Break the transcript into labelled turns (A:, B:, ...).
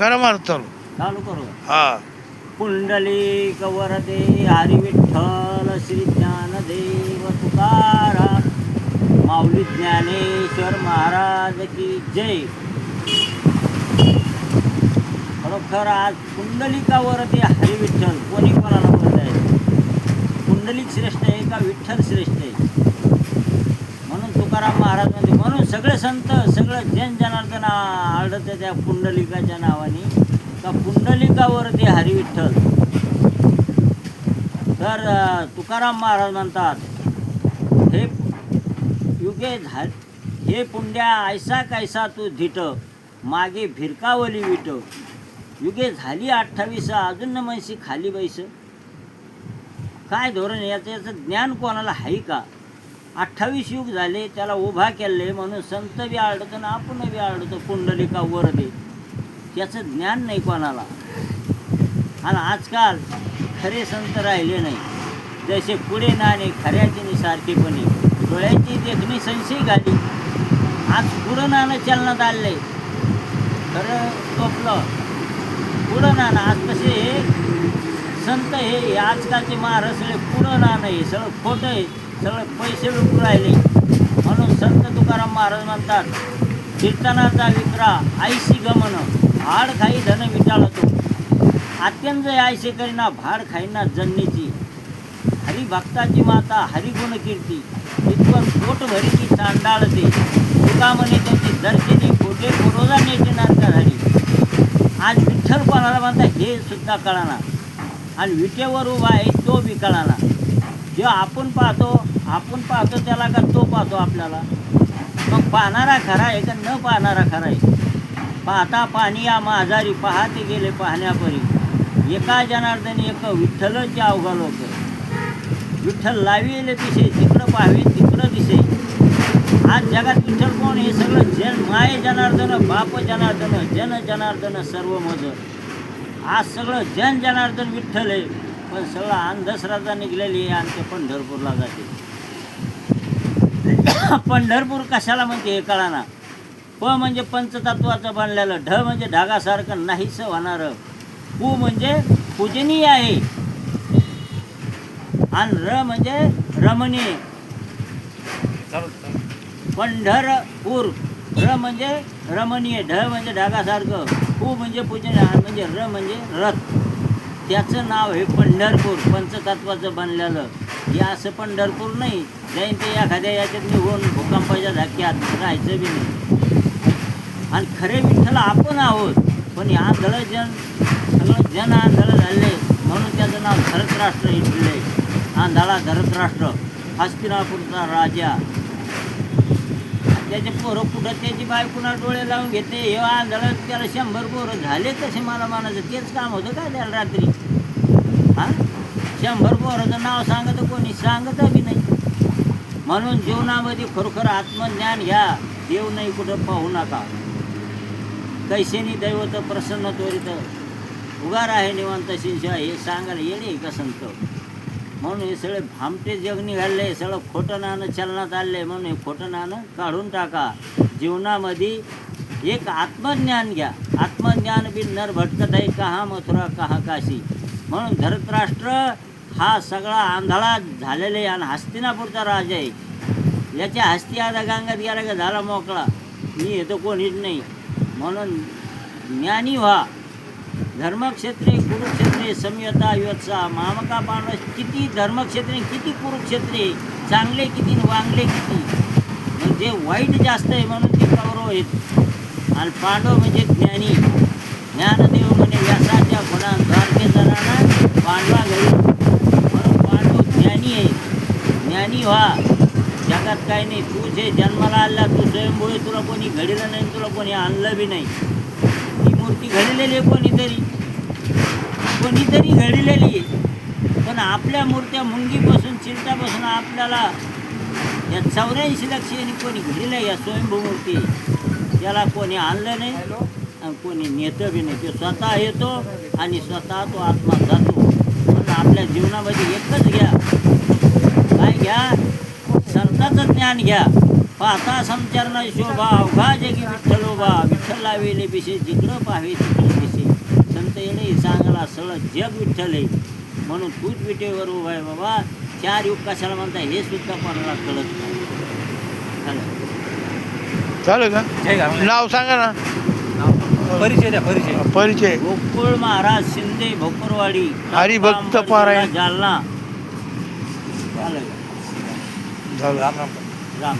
A: करा मार चालू
B: करू.
A: हा.
B: पुंडलिक वरदे हरी विठ्ठल श्री ज्ञानदेव तुकाराम माऊली ज्ञानेश्वर महाराज की जय. खरोखर आज पुंडलिकावरती हरी विठ्ठल कोणी कोणाला बोलत आहे पुंडलिक श्रेष्ठ आहे का विठ्ठल श्रेष्ठ आहे? तुकाराम महाराज म्हणजे म्हणून सगळे संत सगळं जन जनार्दन आढळतं त्या पुंडलिकाच्या नावाने. का पुंडलिकावरती हरी विठ्ठल तर तुकाराम महाराज म्हणतात हे युगे झा हे पुंड्या ऐसा कैसा तू धिट मागे भिरकावली विट. युगे झाली अठ्ठावीस अजून म्हणशी खाली बैस. काय धोरण याचं याचं ज्ञान कोणाला आहे का? अठ्ठावीस युग झाले त्याला उभा केले म्हणून संत बी आडतं आणि आपण बी आडतं कुंडलिका वरदे. त्याचं ज्ञान नाही कोणाला. आणि आजकाल खरे संत राहिले नाही. जसे पुढे नाणे खऱ्याची नि सारखेपणे. डोळ्याची देखणी संशय घाली आज पुढं नाणं चलनात आले खरं टोपलं पुढं नाणं आज कसे हे? संत हे हे आजकालचे महाराष्ट्र पुढं नाणं हे सगळं खोटं आहे. सगळं पैसे लुटून राहिले. म्हणून संत तुकाराम महाराज म्हणतात कीर्तनाचा विक्रा आईशी गमन हाड खाई धन विटाळतो. अत्यंत आयसे करीना भाड खाईना जन्नीची हरिभक्ताची माता हरिगुण कीर्ती. इतकं पोट भरीची चांडाळते तुका म्हणे त्यांची दर्शनी खोटे पुरोजा नेते नारका झाली आज विठ्ठल कोणाला म्हणता हे सुद्धा कळाना. आणि विटेवर उभा आहे तो बी कळाना. जो आपण पाहतो आपण पाहतो त्याला का तो पाहतो आपल्याला. मग पाहणारा खरा आहे का न पाहणारा खरा आहे? पाहता पाणी या माझारी पाहते गेले पाहण्यापरी. एका जनार्दनी एक विठ्ठलचे अवघा लोक विठ्ठल लाविले दिसे तिकडं पाहावी तिकडं दिसे आज जगात विठ्ठल कोण हे सगळं जन माय जनार्दन बाप जनार्दन जन जनार्दन सर्व मज. आज सगळं जन जनार्दन विठ्ठल आहे. पण सगळं अंधश्रद्धा निघलेली आहे आमच्या पंढरपूरला जाते. पंढरपूर कशाला म्हणते हे कळाना प म्हणजे पंचतत्वाचं बनलेलं ढ म्हणजे ढगासारखं नाहीसं होणारं. पू म्हणजे पूजनीय आहे. आणि र म्हणजे रमणीय. पंढरपूर र म्हणजे रमणीय ढ म्हणजे ढगासारखं. पू म्हणजे पूजनीय म्हणजे र म्हणजे रथ. त्याचं नाव हे पंढरपूर पंचतत्वाचं बनलेलं. हे असं पंढरपूर नाही. जाईन ते एखाद्या याच्यात निघून भूकंपाच्या धक्क्यात राहायचं बी नाही. आणि खरे विठ्ठल आपण आहोत पण या आंधळ जन सगळं जन आंधळं झाले म्हणून त्याचं नाव धरतराष्ट्र हे आहे आंधळा धरतराष्ट्र हस्तिनापूरचा राजा. त्याचे पोरं कुठं त्याची बाय कुणा डोळे लावून घेते? हे आंधळं त्याला शंभर पोरं झाले तसे मला मानायचं तेच काम होतं का त्याला रात्री? हां? शंभर पोराचं नाव सांगत कोणी सांगत बी नाही. म्हणून जीवनामध्ये खरोखर आत्मज्ञान घ्या. देव नाही कुठं पाहू नका. कैसेनी दैवत प्रसन्न त्वरित. उगार आहे निवांत शिंशा हे सांगायला येणे का संत? म्हणून हे सगळे भामटे जग निघाले सगळं खोटं नाणं चलनात आले म्हणून हे खोटं नाणं काढून टाका. जीवनामध्ये एक आत्मज्ञान घ्या. आत्मज्ञान बी नर भटकत आहे कहा मथुरा कहा काशी? म्हणून धरतराष्ट्र हा सगळा आंधळा झालेला आहे आणि हस्तिनापूरचा राजा आहे. याच्या हस्ती आता गंगात गेला का झाला मोकळा. मी हे कोणीच नाही. म्हणून ज्ञानी व्हा. धर्मक्षेत्रे कुरुक्षेत्रे समयता योत्सा मामका पांडव किती धर्मक्षेत्रे किती कुरुक्षेत्रे चांगले किती वांगले किती. म्हणजे वाईट जास्त आहे म्हणून ते कौरव आहेत. आणि पांडव म्हणजे ज्ञानी. ज्ञानदेव म्हणे व्यासाच्या गुणा द्वारके जणांना पांडवा घरी म्हणून पांडव ज्ञानी आहे ज्ञानी व्हा. जगात काही नाही. तू जे जन्माला आला तू स्वयंभू आहे, तुला कोणी घडलं नाही तुला कोणी आणलं बी नाही. ही मूर्ती घडलेली आहे कोणीतरी. कोणीतरी घडलेली आहे. पण आपल्या मूर्त्या मुंगीपासून चिलटापासून आपल्याला या चौऱ्याऐंशी लक्ष कोणी घडलं या स्वयंभू मूर्ती त्याला कोणी आणलं नाही आणि कोणी नेतं बी नाही. तो स्वतः येतो आणि स्वतः तो आत्मा जातो. म्हणून आपल्या जीवनामध्ये एकच घ्या. काय घ्या. संताचं ज्ञान घ्या. पाहता संचरण शोभा अवघा जगी विठ्ठलोबा विठ्ठल लावेले पिशे जिकडं पाहावे तिकडं दिसे. विठ्ठला सगळं जग विठ्ठल. आहे म्हणून तूच विटेवर उभा आहे बाबा. चार युग कशाला म्हणता हे सुद्धा कोणाला कळत नाही. झालं.
A: चालेल का? नाव सांगा ना.
C: परिचय द्या परिचय.
A: परिचय.
B: गोकुळ महाराज शिंदे भोकरवाडी.
A: हरिभक्त पारायण.
B: जालना. झालं का?
A: झालं
C: राम राम
B: राम